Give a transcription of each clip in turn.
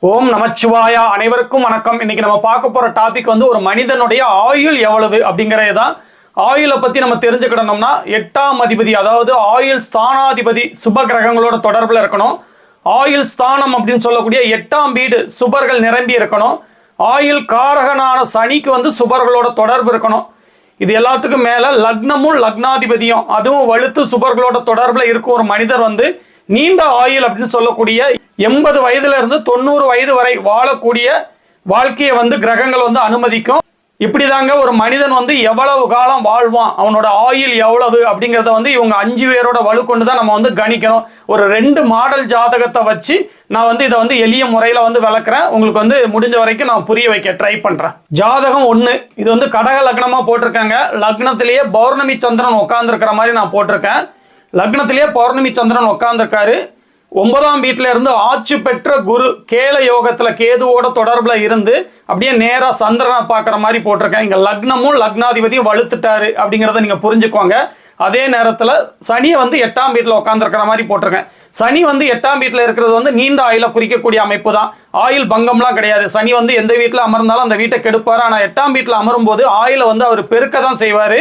ஓம் நமச்சிவாயா அனைவருக்கும் வணக்கம். இன்னைக்கு நம்ம பார்க்க போற டாபிக் வந்து ஒரு மனிதனுடைய ஆயுள் எவ்வளவு அப்படிங்கறதுதான். ஆயுளை பத்தி நம்ம தெரிஞ்சுக்கிடணும்னா எட்டாம் அதிபதி அதாவது ஆயுள் ஸ்தானாதிபதி சுப கிரகங்களோட தொடர்புல இருக்கணும். ஆயுள் ஸ்தானம் அப்படின்னு சொல்லக்கூடிய எட்டாம் வீடு சுபர்கள் நிரம்பி இருக்கணும். ஆயுள் காரகனான சனிக்கு வந்து சுபர்களோட தொடர்பு இருக்கணும். இது எல்லாத்துக்கும் மேல லக்னமும் லக்னாதிபதியும் அதுவும் வலுத்து சுபர்களோட தொடர்புல இருக்கும் ஒரு மனிதர் வந்து நீண்ட ஆயுள் அப்படின்னு சொல்லக்கூடிய எண்பது வயதுல இருந்து தொண்ணூறு வயது வரை வாழக்கூடிய வாழ்க்கையை வந்து கிரகங்கள் வந்து அனுமதிக்கும். இப்படிதாங்க ஒரு மனிதன் வந்து எவ்வளவு காலம் வாழ்வான் அவனோட ஆயுள் எவ்வளவு அப்படிங்கிறத வந்து இவங்க அஞ்சு பேரோட வலு கொண்டு தான் நம்ம வந்து கணிக்கணும். ஒரு ரெண்டு மாடல் ஜாதகத்தை வச்சு நான் வந்து இதை வந்து எளிய முறையில் வந்து விளக்குறேன். உங்களுக்கு வந்து முடிஞ்ச வரைக்கும் நான் புரிய வைக்க ட்ரை பண்ணுறேன் ஜாதகம் ஒன்று இது வந்து கடக லக்னமாக போட்டிருக்காங்க. லக்னத்திலேயே பௌர்ணமி சந்திரன் உட்காந்துருக்கிற மாதிரி நான் போட்டிருக்கேன். லக்னத்திலேயே பௌர்ணமி சந்திரன் உட்காந்துருக்காரு ஒன்பதாம் வீட்டில இருந்து ஆட்சி பெற்ற குரு கேல யோகத்துல கேதுவோட தொடர்புல இருந்து அப்படியே நேரா சந்திரனை பார்க்குற மாதிரி போட்டிருக்கேன். இங்க லக்னமும் லக்னாதிபதியும் வலுத்துட்டாரு அப்படிங்கிறத நீங்க புரிஞ்சுக்கோங்க. அதே நேரத்தில் சனியை வந்து எட்டாம் வீட்டில் உட்காந்துருக்கிற மாதிரி போட்டிருக்கேன். சனி வந்து எட்டாம் வீட்டில் இருக்கிறது வந்து நீண்ட ஆயில குறிக்கக்கூடிய அமைப்பு தான். ஆயுள் பங்கம்லாம் கிடையாது. சனி வந்து எந்த வீட்டில் அமர்ந்தாலும் அந்த வீட்டை கெடுப்பார். ஆனால் எட்டாம் வீட்டில் அமரும் போது ஆயில வந்து அவர் பெருக்க தான் செய்வார்.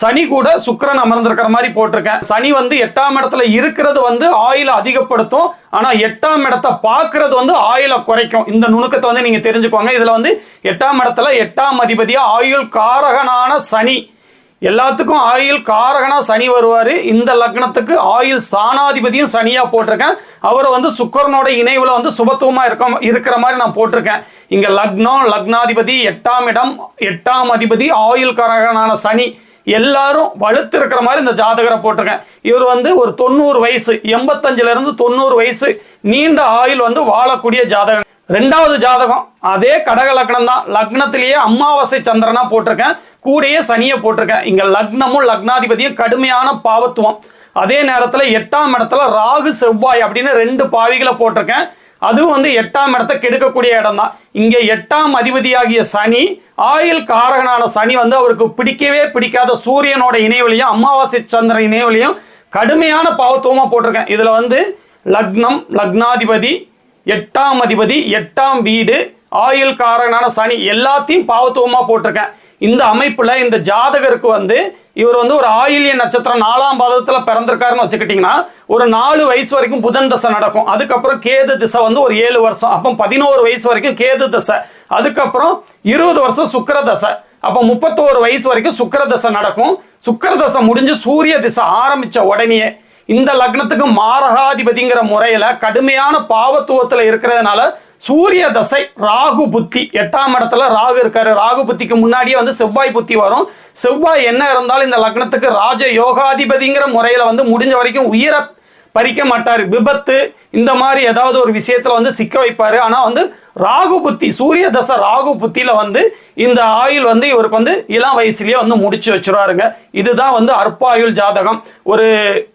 சனி கூட சுக்கரன் அமர்ந்திருக்கிற மாதிரி போட்டிருக்கேன். சனி வந்து எட்டாம் இடத்துல இருக்கிறது வந்து ஆயில அதிகப்படுத்தும். ஆனா எட்டாம் இடத்த பாக்குறது வந்து ஆயில குறைக்கும். இந்த நுணுக்கத்தை வந்து நீங்க தெரிஞ்சுக்கோங்க. இதுல வந்து எட்டாம் இடத்துல எட்டாம் அதிபதியா ஆயுள் காரகனான சனி. எல்லாத்துக்கும் ஆயுள் காரகனா சனி வருவாரு. இந்த லக்னத்துக்கு ஆயுள் ஸ்தானாதிபதியும் சனியா போட்டிருக்கேன். அவரை வந்து சுக்கரனோட இணைவுல வந்து சுபத்துவமா இருக்க இருக்கிற மாதிரி நான் போட்டிருக்கேன். இங்க லக்னம் லக்னாதிபதி எட்டாம் இடம் எட்டாம் அதிபதி ஆயுள் காரகனான சனி. எல்லாரும் வலுத்திருக்கிற மாதிரி இந்த ஜாதகரை போட்டிருக்கேன். இவர் வந்து ஒரு தொண்ணூறு வயசு எண்பத்தஞ்சிலிருந்து தொண்ணூறு வயசு நீண்ட ஆயுள் வந்து வாழக்கூடிய ஜாதகம் ரெண்டாவது ஜாதகம் அதே கடக லக்னம் தான். லக்னத்திலேயே அமாவாசை சந்திரனா போட்டிருக்கேன். கூடையே சனியை போட்டிருக்கேன். இங்க லக்னமும் லக்னாதிபதியும் கடுமையான பாவத்துவம். அதே நேரத்தில் எட்டாம் இடத்துல ராகு செவ்வாய் அப்படின்னு ரெண்டு பாவிகளை போட்டிருக்கேன். அதுவும் வந்து எட்டாம் இடத்தை கெடுக்கக்கூடிய இடம் தான் இங்கே எட்டாம் அதிபதியாகிய சனி ஆயில் காரகனான சனி வந்து அவருக்கு பிடிக்கவே பிடிக்காத சூரியனோட இணைவெளியும் அமாவாசை சந்திரன் இணைவெளியும் கடுமையான பாவத்துவமாக போட்டிருக்கேன். இதில் வந்து லக்னம் லக்னாதிபதி எட்டாம் அதிபதி எட்டாம் வீடு ஆயில் காரகனான சனி எல்லாத்தையும் பாவத்துவமாக போட்டிருக்கேன். இந்த அமைப்பில் இந்த ஜாதகருக்கு வந்து இவர் வந்து ஒரு ஆயில்ய நட்சத்திரம் நாலாம் பாதத்தில் பிறந்திருக்காருன்னு வச்சுக்கிட்டீங்கன்னா ஒரு நாலு வயசு வரைக்கும் புதன் தசை நடக்கும். அதுக்கப்புறம் கேது திசை வந்து ஒரு ஏழு வருஷம். அப்போ பதினோரு வயசு வரைக்கும் கேது தசை. அதுக்கப்புறம் இருபது வருஷம் சுக்கர தசை. அப்போ முப்பத்தோரு வயசு வரைக்கும் சுக்கர தசை நடக்கும். சுக்கர தசை முடிஞ்சு சூரிய திசை ஆரம்பித்த உடனேயே இந்த லக்னத்துக்கு மாரகாதிபதிங்கிற முறையில் கடுமையான பாவத்துவத்தில் இருக்கிறதுனால சூரிய தசை ராகு புத்தி. எட்டாம் இடத்துல ராகு இருக்காரு. ராகு புத்திக்கு முன்னாடியே வந்து செவ்வாய் புத்தி வரும். செவ்வாய் என்ன இருந்தாலும் இந்த லக்னத்துக்கு ராஜ யோகாதிபதிங்கிற முறையில வந்து முடிஞ்ச வரைக்கும் உயிரை பறிக்க மாட்டார். விபத்து இந்த மாதிரி ஏதாவது ஒரு விஷயத்துல வந்து சிக்க வைப்பார். ஆனால் வந்து ராகு புத்தி சூரிய தசை ராகு புத்தியில வந்து இந்த ஆயுள் வந்து இவருக்கு வந்து இளம் வயசுலயே வந்து முடிச்சு வச்சிருவாருங்க. இதுதான் வந்து அற்பாயுள் ஜாதகம். ஒரு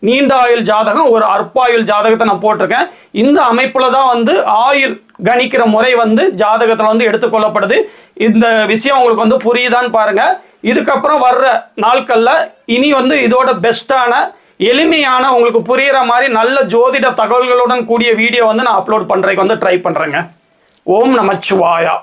நீண்ட ஆயுள் ஜாதகம் ஒரு அற்பாயுள் ஜாதகத்தை நான் போட்டிருக்கேன். இந்த அமைப்புல தான் வந்து ஆயுள் கணிக்கிற முறை வந்து ஜாதகத்துல வந்து எடுத்துக்கொள்ளப்படுது. இந்த விஷயம் உங்களுக்கு வந்து புரியுதான்னு பாருங்க. இதுக்கப்புறம் வர்ற நாட்கள்ல இனி வந்து இதோட பெஸ்ட்டான எளிமையான உங்களுக்கு புரிகிற மாதிரி நல்ல ஜோதிட தகவல்களுடன் கூடிய வீடியோ வந்து நான் அப்லோட் பண்ணுறதுக்கு வந்து ட்ரை பண்ணுறேங்க ஓம் நமச்சிவாயா.